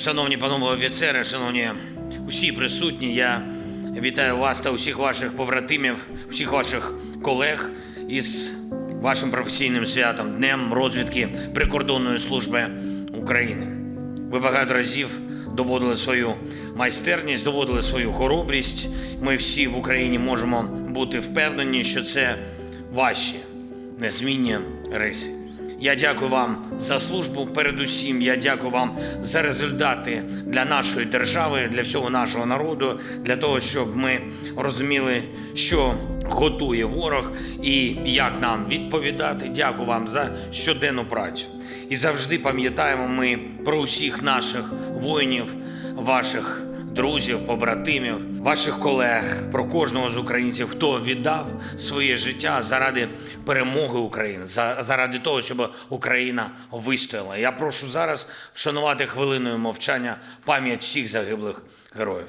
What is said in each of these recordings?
Шановні панове офіцери, шановні усі присутні, я вітаю вас та усіх ваших побратимів, усіх ваших колег із вашим професійним святом, Днем розвідки прикордонної служби України. Ви багато разів доводили свою майстерність, доводили свою хоробрість. Ми всі в Україні можемо бути впевнені, що це ваші незмінні риси. Я дякую вам за службу. Передусім, я дякую вам за результати для нашої держави, для всього нашого народу, для того, щоб ми розуміли, що готує ворог і як нам відповідати. Дякую вам за щоденну працю. І завжди пам'ятаємо ми про усіх наших воїнів, ваших друзів, побратимів, ваших колег, про кожного з українців, хто віддав своє життя заради перемоги України, заради того, щоб Україна вистояла. Я прошу зараз вшанувати хвилиною мовчання пам'ять всіх загиблих героїв.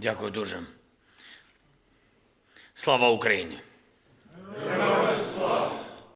Дякую дуже. Слава Україні!